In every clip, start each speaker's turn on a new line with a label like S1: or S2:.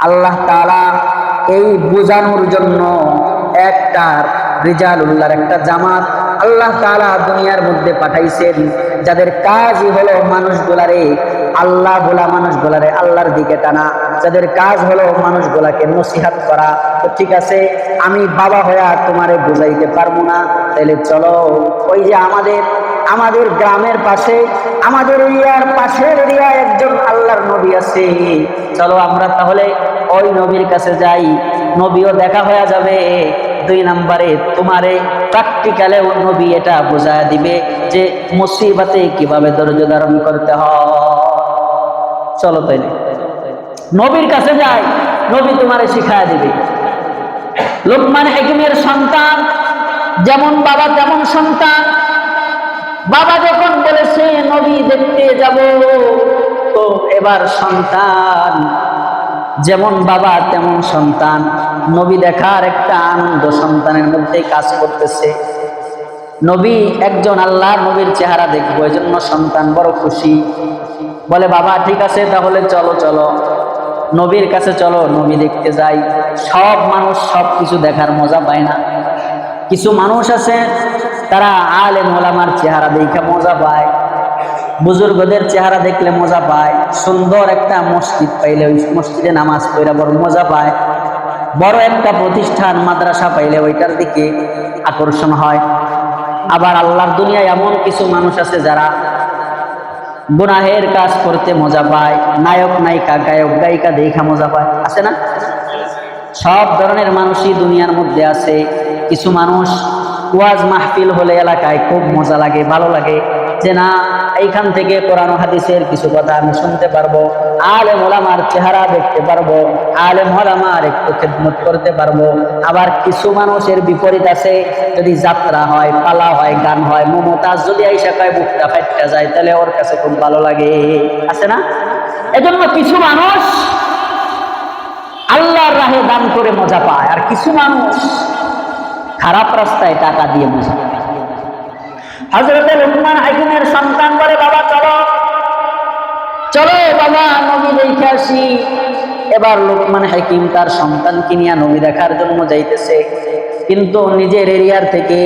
S1: আল্লাহ তাআলা এই বোঝানোর জন্য একটা রিজালুল্লাহর একটা জামাত আল্লাহ তাআলা দুনিয়ার মধ্যে পাঠাইছেন, যাদের কাজই হলো মানুষগুলারে আল্লাহ বলা, মানুষগুলারে আল্লাহর দিকে টানা। যাদের কাজ হলো মানুষগুলাকে নসিহাত করা। তো ঠিক আছে, আমি বাবা হইয়া তোমারে বুঝাইতে পারব না। তাহলে চলো, ওই যে আমাদের আমাদের গ্রামের পাশে, আমাদের এরিয়ার পাশের এরিয়ায় একজন আল্লাহর নবী আছে। চলো আমরা তাহলে ওই নবীর কাছে যাই। নবীও দেখা হয়ে যাবে। দুই নম্বরে তোমারে প্র্যাকটিক্যালে নবী এটা বোঝায় দিবে যে মুসিবতে কীভাবে ধৈর্য ধারণ করতে হয়। চলো তাই নবীর কাছে যাই। নবী তোমারে শিখায় দিবে। লোকমান হেকিমের সন্তান, যেমন বাবা তেমন সন্তান। বাবা যখন বলেছে, নবী দেখতে যাব। তো এবার সন্তান, যেমন বাবা, তেমন সন্তান। নবী দেখার একটা আনন্দ সন্তানের মধ্যে কাজ করতেছে। নবী একজন আল্লাহ নবীর চেহারা দেখব এই জন্য সন্তান বড় খুশি। বলে, বাবা, ঠিক আছে, তাহলে চলো চলো। নবীর কাছে চলো, নবী দেখতে যাই। সব মানুষ সব কিছু দেখার মজা পায় না। কিছু মানুষ আছে তারা আলে মোলামার চেহারা দেখে মজা পায়। বুজুর্গদের চেহারা দেখলে মজা পায়। সুন্দর একটা মসজিদ পাইলে ওই মসজিদে নামাজ পড়ে বড় মজা পায়। বড় একটা প্রতিষ্ঠান, মাদ্রাসা পাইলে ওইটার দিকে আকর্ষণ হয়। আবার আল্লাহর দুনিয়ায় এমন কিছু মানুষ আছে যারা গুনাহের কাজ করতে মজা পায়। নায়ক, নায়িকা, গায়ক, গায়িকা দেখা মজা পায়। আছে না? সব ধরনের মানুষই দুনিয়ার মধ্যে আছে। কিছু মানুষ ওয়াজ মাহফিল হলে এলাকায় খুব মজা লাগে, ভালো লাগে। যে না, এইখান থেকে কোরআন হাদিসের কিছু কথা আমি শুনতে পারব আলে মোলামার চেহারা দেখতে পারব আলে মোলামার একটু খেদমত করতে পারব। আবার কিছু মানুষের বিপরীত আছে, যদি যাত্রা হয়, পালা হয়, গান হয়, মমতাজ যদি আইসা কয়, বুকটা ফাইটটা যায়, তাহলে ওর কাছে খুব ভালো লাগে। আছে না? এজন্য কিছু মানুষ আল্লাহর রাহে দান করে মজা পায়, আর কিছু মানুষ খারাপ রাস্তায় টাকা দিয়ে মজা পায় হজরতে লুকমান হাকিমের সন্তান বলে, বাবা, চলো। চলো, বাবা, নবী দেখে আসি। এবার লোকমান হাকিম তার সন্তানকে নিয়ে নবী দেখার জন্য যাইতেছে। কিন্তু নিজের এরিয়ার থেকে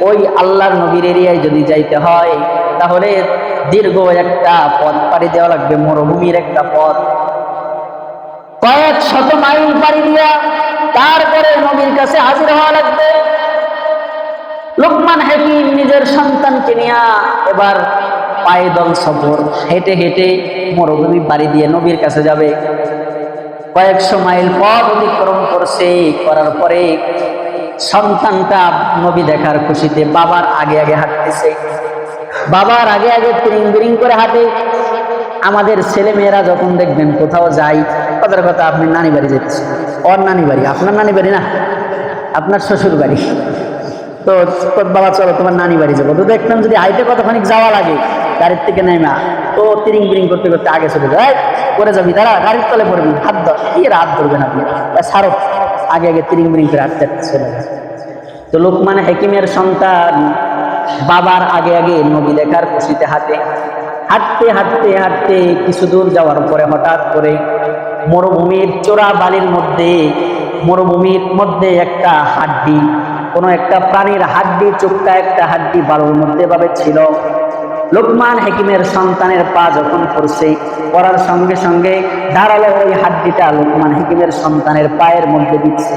S1: ওই আল্লাহর নবীর এরিয়ায় যদি যাইতে হয়, তাহলে দীর্ঘ একটা পথ পাড়ি দেওয়া লাগবে, মরুভূমির একটা পথ। কয়েক শত মাইল পাড়ি দিয়া কাছে হাজির হওয়া লাগবে। লোকমান হাকিম নিজের সন্তানকে নিয়ে এবার পায়দল সফর। হেঁটে হেঁটে মরুভূমি বাড়ি দিয়ে নবীর কাছে যাবে। কয়েকশো মাইল পথ অতিক্রম করছে। করার পরে সন্তানটা নবী দেখার খুশিতে বাবার আগে আগে হাঁটতেছে। বাবার আগে আগে তিরিং বিরিং করে হাঁটে। আমাদের ছেলে মেয়েরা যখন দেখবেন কোথাও যাই তাদের কথা, আপনি নানি বাড়ি যেতেছেন। ওর নানি বাড়ি? আপনার নানি বাড়ি না। আপনার শ্বশুর বাড়ি। তো তোর বাবা, চলো, তোমার নানি বাড়ি যাব। তো দেখলাম যদি হাইটে কতখানি যাওয়া লাগে, গাড়ির থেকে নেমা তো তিরিং বিরিং করতে করতে আগে চলে যায় করে যাবি তারা গাড়ির তলে পড়বি, হাত ধর। কি এর হাত ধরবেন আপনি সারো আগে আগে তিরিং বিরিং করে হাঁটতে চলে তো লোকমান হেকিমের সন্তান, বাবার আগে আগে নবী দেখার খুশিতে হাতে হাঁটতে হাঁটতে হাঁটতে কিছু দূর যাওয়ার পরে হঠাৎ করে মরুভূমির চোরা বালির মধ্যে মরুভূমির মধ্যে একটা হাড্ডি, কোনো একটা প্রাণীর হাড্ডি চুক্কা একটা হাড্ডি বালুর মধ্যে ভাবে ছিল। লোকমান হেকিমের সন্তানের পা যখন পড়ছে, পড়ার সঙ্গে সঙ্গে দাঁড়াল ওই হাড্ডিটা লোকমান হেকিমের সন্তানের পায়ের মধ্যে দিচ্ছে।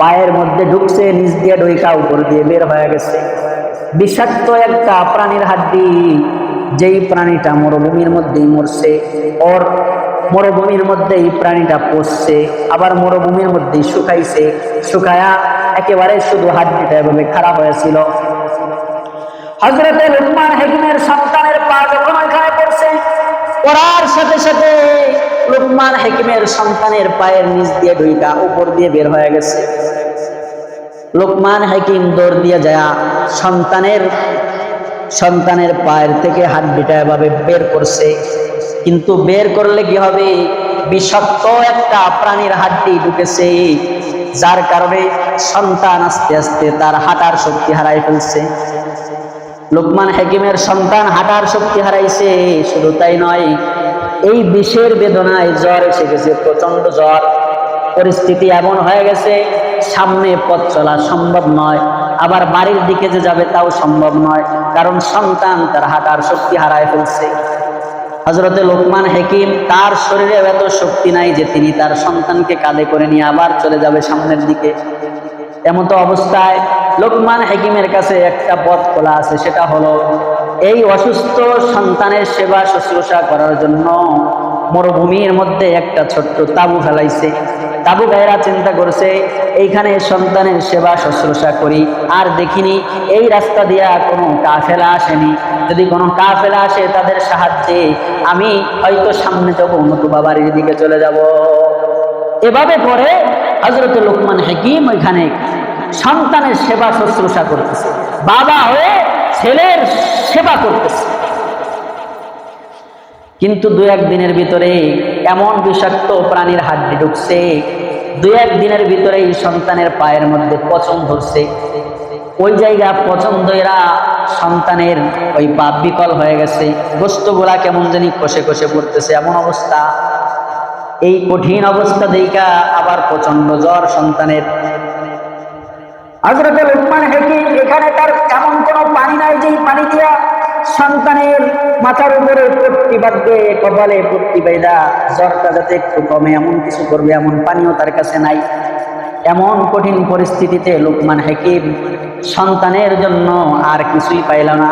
S1: পায়ের মধ্যে ঢুকছে, নিচ দিয়ে ডইকা উপর দিয়ে বের হয়ে গেছে। বিষাক্ত একটা প্রাণীর হাড্ডি যেই প্রাণীটা মরুভূমির মধ্যেই মরছে, ওর মরুভূমির মধ্যে এই প্রাণীটা পচছে, আবার মরুভূমির মধ্যেই শুকাইছে, শুকায়া একেবারে শুধু হাড্ডিটা এভাবে খারাপ হয়েছিল। হজরতে লুকমান হেকিমের সন্তানের পা যখন ওইখানে পড়ছে, পড়ার সাথে সাথে লুকমান হেকিমের সন্তানের পায়ের নিচ দিয়ে ঢুইকা উপর দিয়ে বের হয়ে গেছে। লোকমান হাকিম দৌড় দিয়ে যায়, সন্তানের সন্তানের পায়ের থেকে হাড্ডিটা এভাবে বের করছে। কিন্তু বের করলে কি হবে? বিষাক্ত একটা প্রাণীর হাড্ডি ঢুকেছে, যার কারণে সন্তান আস্তে আস্তে তার হাঁটার শক্তি হারাই ফেলছে। লোকমান হাকিমের সন্তান হাঁটার শক্তি হারাইছে, শুধু তাই নয়, এই বিষের বেদনায় জ্বর এসে গেছে প্রচণ্ড জ্বর। পরিস্থিতি এমন হয়ে গেছে, সামনে পথ চলা সম্ভব নয়। আবার বাড়ির দিকে যে যাবে তাও সম্ভব নয়, কারণ সন্তান তার হাঁটার শক্তি হারায় ফেলছে। হজরতে লোকমান হেকিম তার শরীরে এত শক্তি নাই যে তিনি তার সন্তানকে কাঁধে করে নিয়ে আবার চলে যাবে সামনের দিকে। এমত অবস্থায় লোকমান হেকিমের কাছে একটা পথ খোলা আছে, সেটা হলো এই অসুস্থ সন্তানের সেবা শুশ্রূষা করার জন্য মরুভূমির মধ্যে একটা ছোট্ট তাবু ফেলাইছে। তাবু গায়েরা চিন্তা করছে, এইখানে সন্তানের সেবা শুশ্রূষা করি, আর দেখিনি, এই রাস্তা দিয়া কোনো কাফেলা আসেনি। যদি কোনো কাফেলা আসে তাদের সাহায্যে আমি হয়তো সামনে যাব নতুবা বাড়ির দিকে চলে যাব। এভাবে পরে হজরত লোকমান হাকিম ওইখানে সন্তানের সেবা শুশ্রূষা করতেছে। বাবা হয়ে ছেলের সেবা করতেছে। কিন্তু দু এক দিনের ভিতরে এমন বিষাক্ত প্রাণীর হাড্ডি ঢুকছে, দু এক দিনের এই সন্তানের পায়ের মধ্যে পচন ধরছে। ওই জায়গা পছন্দ এরা সন্তানের ওই পাপ বিকল হয়ে গেছে। গোস্তগুলা কেমন জানি কষে কষে পড়তেছে, এমন অবস্থা। এই কঠিন অবস্থা দেখা আবার প্রচণ্ড জ্বর সন্তানের। হজরত লোকমান হাকিম এখানে তার এমন কোনো পানি নাই যেই পানি দিয়া সন্তানের মাথার উপরে পট্টি বাঁধবে, কপালে পট্টি বাইদা জ্বরটা যাতে একটু কমে, এমন কিছু করবে, এমন পানিও তার কাছে নাই। এমন কঠিন পরিস্থিতিতে লোকমান হাকিম সন্তানের জন্য আর কিছুই পাইল না।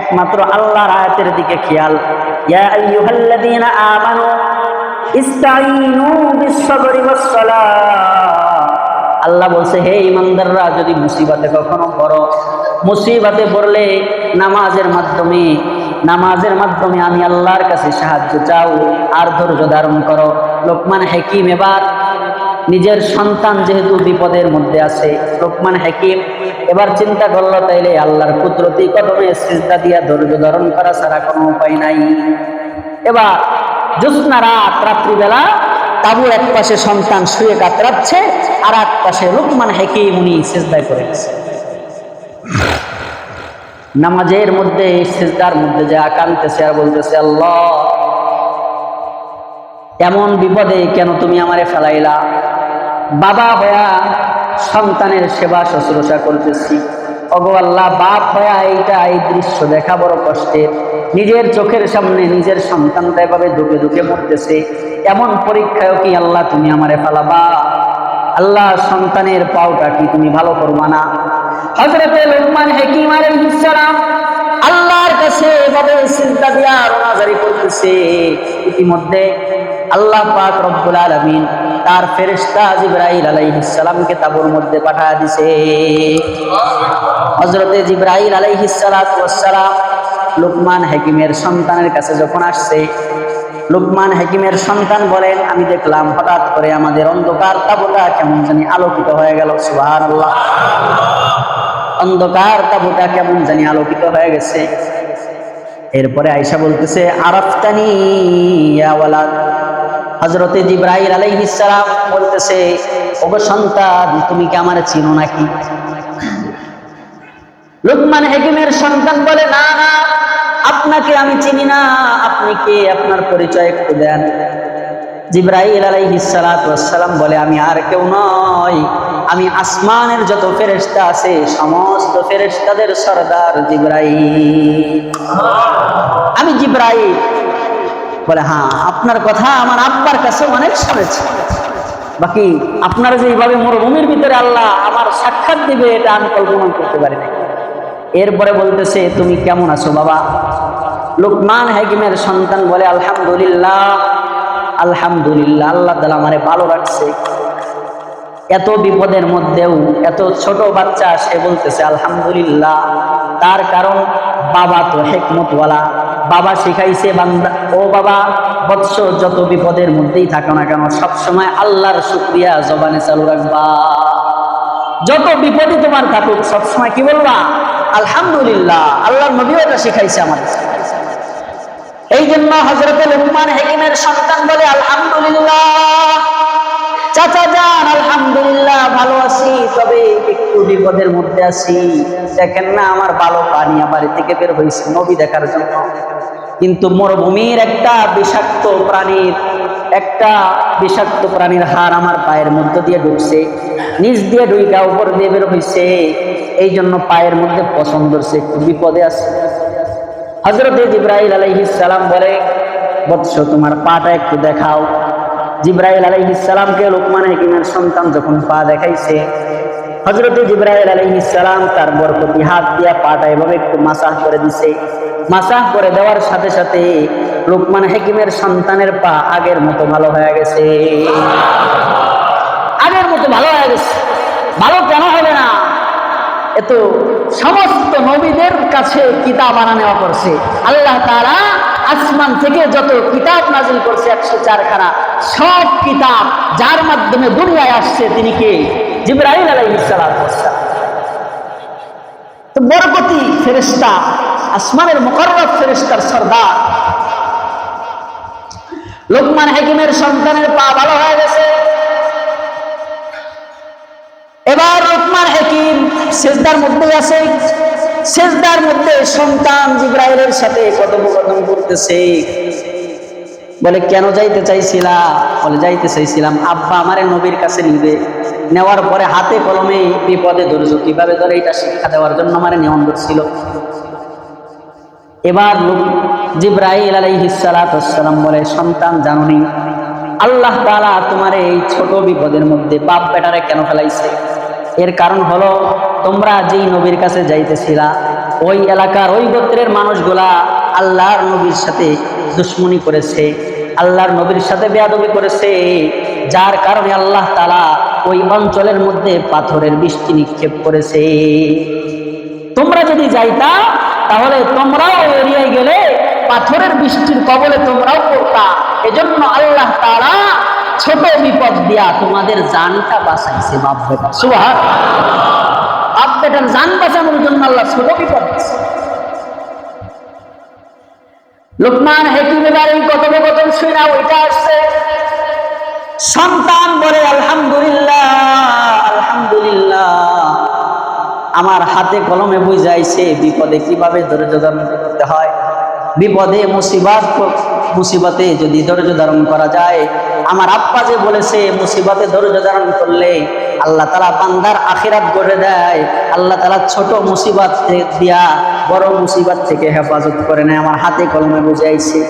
S1: একমাত্র আল্লাহর আয়াতের দিকে খেয়াল। ইয়া আইয়ুহাল্লাযীনা আমানু ইস্তাঈনু বিস-সাবরি আল্লাহ বলছে, হে ইমানদাররা যদি মুসিবাতে কখনো পড়ো, মুসিবাতে পড়লে নামাজের মাধ্যমে নামাজের মাধ্যমে আমি আল্লাহর কাছে সাহায্য চাও, আর ধৈর্য ধারণ করো। লোকমান হাকিম এবার নিজের সন্তান যেহেতু বিপদের মধ্যে আছে, লোকমান হাকিম এবার চিন্তা করল, তাইলে আল্লাহর কুদরতি কদমে সিজদা দিয়া ধৈর্য ধারণ করা ছাড়া কোনো উপায় নাই। এবার জ্যোৎস্না রাত, রাত্রিবেলা তাবুর এক পাশে সন্তান শুয়ে কাতরাচ্ছে, আর এক পাশে লোকমান হেকিম উনি সেজদায় করে গেছে। নামাজের মধ্যে, সেজদার মধ্যে যে আকান্তেছে আর বলতেছে, আল্লাহ, এমন বিপদে কেন তুমি আমারে ফেলাইলা? বাবা হয়া সন্তানের সেবা শুশ্রূষা করতেছি। অগো আল্লাহ, বাপ হয়া এইটা এই দৃশ্য দেখা বড় কষ্টের। নিজের চোখের সামনে নিজের সন্তানটা এভাবে দুঃখে দুঃখে মরতেছে। এমন পরীক্ষায় কি আল্লাহ তুমি আমারে ফেলাবা? আল্লাহ, সন্তানের পাওটা কি তুমি ভালো করবা না? হজরতে লোকমান হেকিম আলাইহিস আল্লাহর কাছে এভাবে চিন্তা দিয়া রোনাজারি করতেছে ইতিমধ্যে আল্লাহ পাক রব্বুল আলামিন তার ফেরেশতা জিবরাইল আলাইহিস সালামকে তাবুর মধ্যে পাঠায় দিছে। হযরতে জিবরাইল আলাইহিস সালাতু সালাম লুকমান হাকিমের সন্তানের কাছে যখন আসছে, লুকমান হাকিমের সন্তান বলেন, আমি দেখলাম হঠাৎ করে আমাদের অন্ধকার তাবুটা কেমন জানি আলোকিত হয়ে গেল। সুবহানাল্লাহ। অন্ধকার তাবুটা কেমন জানি আলোকিত হয়ে গেছে। এরপরে আয়সা বলতেছে, আরাফতানি ইয়া ওয়ালাদ। হজরতে জিব্রাইল আলাইহিস সালাম বলতেছে, ওগো সন্তান, তুমি কি আমার চিনো নাকি? লুকমান হাকিমের সন্তান বলে, না না, আপনাকে আমি চিনি না, আপনি কে? আপনার পরিচয় একটু দেন। জিব্রাইল আলাইহিস সালাতু সালাম বলে, আমি আর কেউ নয় আমি আসমানের যত ফেরেশতা আছে, সমস্ত ফেরেশতাদের সর্দার জিব্রাইল। আমি জিব্রাইল। বলে হ্যাঁ আপনার কথা আমার আব্বার কাছে অনেক শুনেছি। বাকি আপনারা যে এইভাবে মরুভূমির ভিতরে আল্লাহ আমার সাক্ষাৎ দিবে, এটা আমি কল্পনা করতে পারি না এরপরে বলতেছে, তুমি কেমন আছো বাবা? লোকমান হাকিমের সন্তান বলে, আলহামদুলিল্লাহ আলহামদুলিল্লাহ, আল্লাহ তালা আমারে ভালো রাখছে। এত বিপদের মধ্যেও এত ছোট বাচ্চা সে বলতেছে, আলহামদুলিল্লাহ। তার কারণ বাবা তো হেকমতওয়ালা। বাবা শিখাইছে বান্দা, ও বাবা, বৎস যত বিপদের মধ্যেই থাকো না কেন, সবসময় আল্লাহর শুক্রিয়া জবানে চালু রাখবা। যত বিপদে তোমার থাকুক, সবসময় কি বলবা? আলহামদুলিল্লাহ, আল্লাহর নবীও এটা শিখাইছে আমাদের। এই জন্য হজরত লুকমান হেকিমের সন্তান বলে, আলহামদুলিল্লাহ। চাচা যান, আলহামদুলিল্লাহ, ভালো আছি। তবে একটু বিপদের মধ্যে আছি। দেখেন না, আমার ভালো পানি আমার থেকে বের হয়েছে, নবী দেখার জন্য। কিন্তু মরুভূমির একটা বিষাক্ত প্রাণীর, একটা বিষাক্ত প্রাণীর হার আমার পায়ের মধ্য দিয়ে ঢুকছে। নিচ দিয়ে ঢুইকা উপর দিয়ে বের হয়েছে এই জন্য পায়ের মধ্যে পছন্দ হচ্ছে একটু বিপদে আছে। হজরত আলাইহিস সালাম বলে, বৎস, তোমার পাটা একটু দেখাও। জিব্রাহিল আলাইহিস সালামকে লোকমান হাকিমের সন্তান যখন পা দেখাইছে হজরত জিব্রাহিল আলাইহিস সালাম তার বরকতি হাত দিয়া পাটা এভাবে একটু মাসাহ করে দিছে। মাসাহ করে দেওয়ার সাথে সাথে লোকমান হাকিমের সন্তানের পা আগের মতো ভালো হয়ে গেছে। আগের মতো ভালো হয়ে গেছে। ভালো কেন হবে না? এত সমস্ত নবীদের কাছে কিতাব আনা নেওয়া করছে। আল্লাহ তারা আসমান থেকে যত কিতাব নাজিল করছে একশো চারখানা, সব কিতাব যার মাধ্যমে দুনিয়ায় আসছে তিনি কে? জিব্রাহিম আলাইসালাম তো বরকতি ফেরেস্তা আসমানের মোকররত ফেরেস্তার সর্দার। লোকমান হাকিমের সন্তানের পা ভালো হয়ে গেছে। এবার লোকমান হাকিম সেজদার মধ্যে আছে। সেজদার মধ্যে সন্তান জিব্রাইলের সাথে কথোপকথন করতেছে। বলে, কেন যাইতে চাইছিলা বলে, যাইতে চাইছিলাম। আব্বা আমারে নবীর কাছে নিবে। নেওয়ার পরে হাতে কলমে বিপদে ধৈর্য কীভাবে ধরে? এটা শিক্ষা দেওয়ার জন্য আমারে নেওয়ান করছিল এবার লোক জিব্রাইল আলাইহিসালাম বলে, সন্তান, জানুনি, আল্লাহ তাআলা তোমার এই ছোট বিপদের মধ্যে বাপ বেটারে কেন ফেলাইছে? এর কারণ হলো তোমরা যেই নবীর কাছে যাইতেছিলা, ওই এলাকার ওই গোত্রের মানুষগুলা আল্লাহর নবীর সাথে দুশ্মনী করেছে, আল্লাহর নবীর সাথে বেয়াদবি করেছে, যার কারণে আল্লাহ তালা ওই অঞ্চলের মধ্যে পাথরের বৃষ্টি নিক্ষেপ করেছে। তোমরা যদি যাইতা, তাহলে তোমরাও এরিয়ায় গেলে পাথরের বৃষ্টির কবলে তোমরাও পড়তা। এজন্য আল্লাহ তারা ছোট বিপদ দিয়া তোমাদের জানটা বাঁচাইছে, বাপ সুহার জান বাঁচানোর জন্য আল্লাহ ছোট বিপদ লোকমান এই কথোপকথন ওইটা আসছে। সন্তান বলে, আলহামদুলিল্লাহ আলহামদুলিল্লাহ, আমার হাতে কলমে বুঝাইছে, বিপদে কীভাবে ধৈর্য ধারণ করতে হয়? বিপদে মুসিবাত মুসিবতে যদি ধৈর্য ধারণ করা যায়, আমার আব্বা যে বলেছে, মুসিবতে ধৈর্য ধারণ করলে আল্লাহ তালা বান্দার আখিরাত গড়ে দেয়। আল্লাহ তালা ছোট মুসিবত দিয়া বড় মুসিবত থেকে হেফাজত করে নেয়। আমার হাতে কলমে বুঝাইছে।